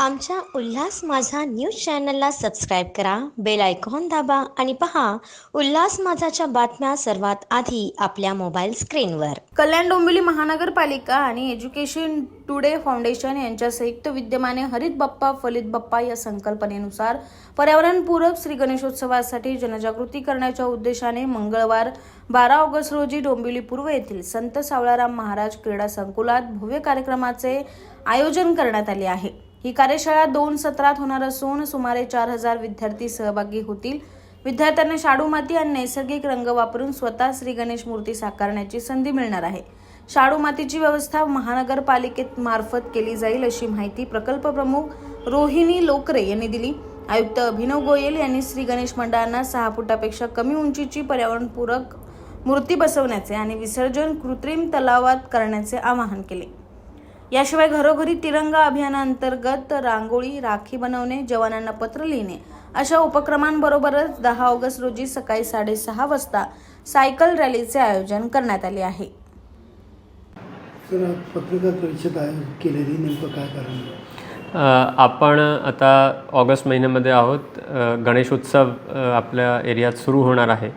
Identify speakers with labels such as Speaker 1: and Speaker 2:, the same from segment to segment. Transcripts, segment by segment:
Speaker 1: आमच्या उल्हास माझा न्यूज चॅनलला सबस्क्राईब करा बेल आयकॉन दाबा आणि पहा उल्हास माझाच्या बातम्या सर्वात आधी आपल्या मोबाईल स्क्रीनवर.
Speaker 2: कल्याण डोंबिवली महानगरपालिका आणि एज्युकेशन टुडे फाउंडेशन यांच्या संयुक्त विद्यमाने हरित बाप्पा फलित बाप्पा या संकल्पनेनुसार पर्यावरणपूरक श्री गणेशोत्सवासाठी जनजागृती करण्याच्या उद्देशाने मंगळवार बारा ऑगस्ट रोजी डोंबिवली पूर्व येथील संत सावळाराम महाराज क्रीडा संकुलात भव्य कार्यक्रमाचे आयोजन करण्यात आले आहे. ही कार्यशाळा दोन सत्रात होणार असून सुमारे चार हजार विद्यार्थी सहभागी होतील. विद्यार्थ्यांना शाडू माती आणि नैसर्गिक रंग वापरून स्वतः श्री गणेश मूर्ती साकारण्याची संधी मिळणार आहे. शाडू मातीची व्यवस्था महानगरपालिकेत मार्फत केली जाईल अशी माहिती प्रकल्प प्रमुख रोहिणी लोकरे यांनी दिली. आयुक्त अभिनव गोयल यांनी श्री गणेश मंडळांना सहा फुटापेक्षा कमी उंचीची पर्यावरणपूरक मूर्ती बसवण्याचे आणि विसर्जन कृत्रिम तलावात करण्याचे आवाहन केले. याशिवाय घरोघरी तिरंगा अभियानांतर्गत रांगोळी राखी बनवणे जवानांना पत्र लिहिणे अशा उपक्रमांबरोबरच दहा ऑगस्ट रोजी सकाळी साडेसहा वाजता सायकल रॅलीचे आयोजन करण्यात आले आहे.
Speaker 3: सर आज पत्रकार परिषद आयोजित केलेली नेमकं काय कारण? आहे?
Speaker 4: अ, आपण आता ऑगस्ट महिन्यामध्ये आहोत. गणेशोत्सव आपल्या एरियात सुरू होणार आहे.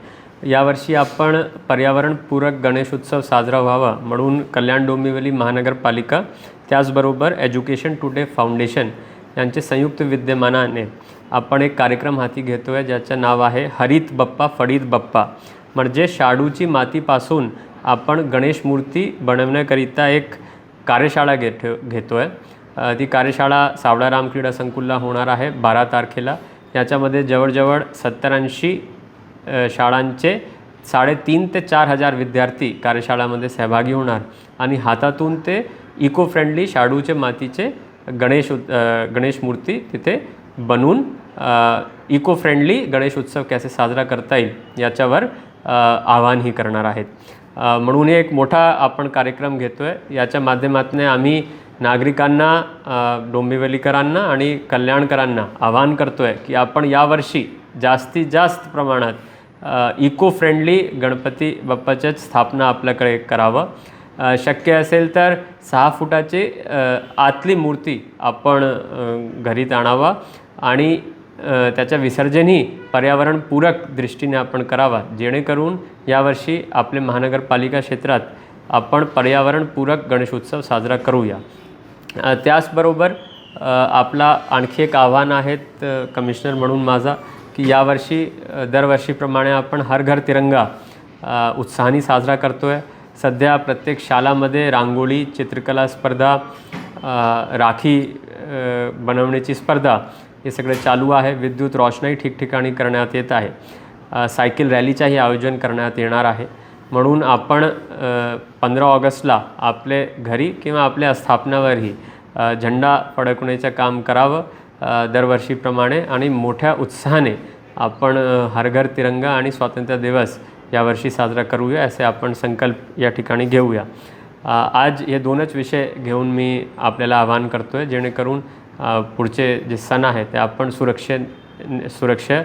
Speaker 4: यावर्षी आपण पर्यावरणपूरक गणेशोत्सव साजरा व्हावा म्हणून कल्याण डोंबिवली महानगरपालिका त्याचबरोबर एज्युकेशन टुडे फाउंडेशन यांचे संयुक्त विद्यमानाने आपण एक कार्यक्रम हाती घेतो आहे ज्याचं नाव आहे हरित बप्पा फडीत बप्पा. म्हणजे शाडूची मातीपासून आपण गणेश मूर्ती बनवण्याकरिता एक कार्यशाळा घेत घेतो आहे ती कार्यशाळा सावळाराम क्रीडा संकुलला होणार आहे बारा तारखेला. याच्यामध्ये जवळजवळ सत्तर ऐंशी शाळांचे साडेतीन ते चार हजार विद्यार्थी कार्यशाळामध्ये सहभागी होणार. आणि हातातून ते इको फ्रेंडली शाडूचे मातीचे गणेश उत् गणेश मूर्ती तिथे बनवून इको फ्रेंडली गणेश उत्सव कसे साजरा करता येईल याच्यावर आवाहनही करणार आहेत. म्हणून हे एक मोठा आपण कार्यक्रम घेतो आहे याच्या माध्यमातून आम्ही नागरिकांना डोंबिवलीकरांना आणि कल्याणकरांना आवाहन करतो आहे की आपण यावर्षी जास्तीत जास्त प्रमाणात इको फ्रेंडली गणपती बाप्पाच्याच स्थापना आपल्याकडे करावं. शक्य असेल तर सहा फुटाची आतली मूर्ती आपण घरीत आणावा आणि त्याच्या विसर्जनही पर्यावरणपूरक दृष्टीने आपण करावा. जेणेकरून यावर्षी आपले महानगरपालिका क्षेत्रात आपण पर्यावरणपूरक गणेशोत्सव साजरा करूया. त्याचबरोबर आपला आणखी एक आव्हान आहेत कमिशनर म्हणून माझा. की यावर्षी दरवर्षीप्रमाणे आपण हर घर तिरंगा उत्साहाने साजरा करतो आहे सध्या प्रत्येक शाळामध्ये रांगोळी चित्रकला स्पर्धा राखी बनवण्याची स्पर्धा हे सगळं चालू आहे. विद्युत रोषणाई ठिकठिकाणी करण्यात येत आहे. सायकल रॅलीचाही आयोजन करण्यात येणार आहे. म्हणून आपण पंधरा ऑगस्टला आपले घरी किंवा आपल्या स्थापनावरही झंडा झेंडा काम करावं. दरवर्षीप्रमाणे आणि मोठ्या उत्साहाने आपण हरघर तिरंगा आणि स्वातंत्र्य दिवस यावर्षी साजरा करूया असे आपण संकल्प या ठिकाणी घेऊया. आज हे दोनच विषय घेऊन मी आपल्याला आवाहन करतो आहे जेणेकरून पुढचे जे सण आहेत ते आपण सुरक्षे सुरक्षे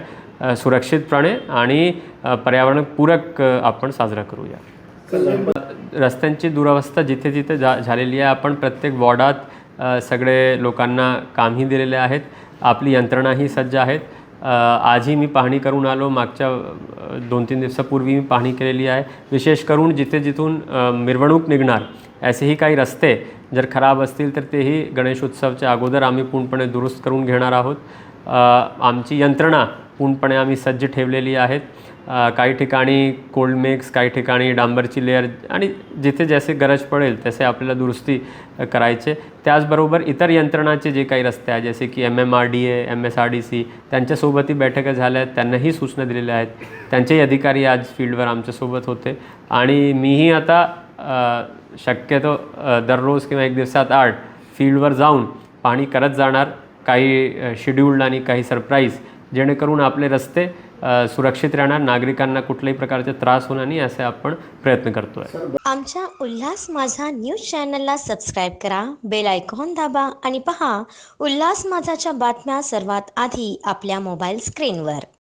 Speaker 4: सुरक्षितपणे आणि पर्यावरणपूरक आपण साजरा करूया. रस्त्यांची दुरावस्था जिथे जिथे जा झालेली आहे आपण प्रत्येक वॉर्डात सगळे लोकांना कामही दिलेले आहेत. आपली यंत्रणाही सज्ज आहेत. आजही मी पाहणी करून आलो. मागच्या दोन तीन दिवसापूर्वी मी पाहणी केलेली आहे. विशेष करून जिथे जिथून मिरवणूक निघणार असेही काही रस्ते जर खराब असतील तर तेही गणेशोत्सवच्या अगोदर आम्ही पूर्णपणे दुरुस्त करून घेणार आहोत. आमची यंत्रणा पूर्णपणे आम्ही सज्ज ठेवलेली आहेत. काही ठिकाणी कोल्ड मिक्स काही ठिकाणी डांबरची लेअर आणि जिथे जसे गरज पडेल तसे आपल्याला दुरुस्ती करायचे. त्याचबरोबर इतर यंत्रणाचे जे काही रस्ते आहेत जसे की M M R D A M S R D C त्यांच्यासोबतही बैठका झाल्या आहेत त्यांनाही सूचना दिलेल्या आहेत. त्यांचेही अधिकारी आज फील्डवर आमच्यासोबत होते. आणि मीही आता शक्यतो दररोज किंवा एक दिवसात आठ फील्डवर जाऊन पाहणी करत जाणार. काही शेड्यूल्ड आणि काही सरप्राईज जेणेकरून आपले रस्ते सुरक्षित राहणार नागरिकांना कुठल्याही प्रकारचे त्रास होणार नाही असे आपण प्रयत्न करतो आहे
Speaker 1: आमच्या उल्हास माझा न्यूज चॅनलला सबस्क्राईब करा बेल आयकॉन दाबा आणि पहा उल्हास माझाच्या बातम्या सर्वात आधी आपल्या मोबाईल स्क्रीनवर.